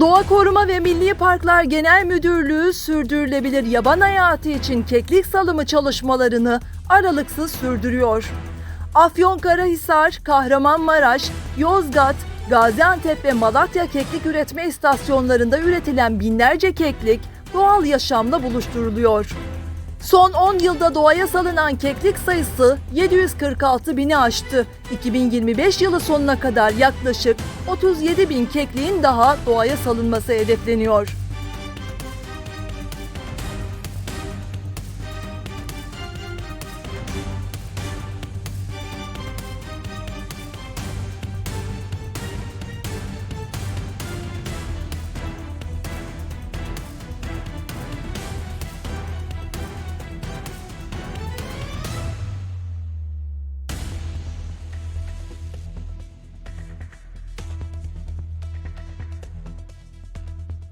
Doğa Koruma ve Milli Parklar Genel Müdürlüğü sürdürülebilir yaban hayatı için keklik salımı çalışmalarını aralıksız sürdürüyor. Afyonkarahisar, Kahramanmaraş, Yozgat, Gaziantep ve Malatya keklik üretme istasyonlarında üretilen binlerce keklik doğal yaşamla buluşturuluyor. Son 10 yılda doğaya salınan keklik sayısı 746 bini aştı. 2025 yılı sonuna kadar yaklaşık 37 bin kekliğin daha doğaya salınması hedefleniyor.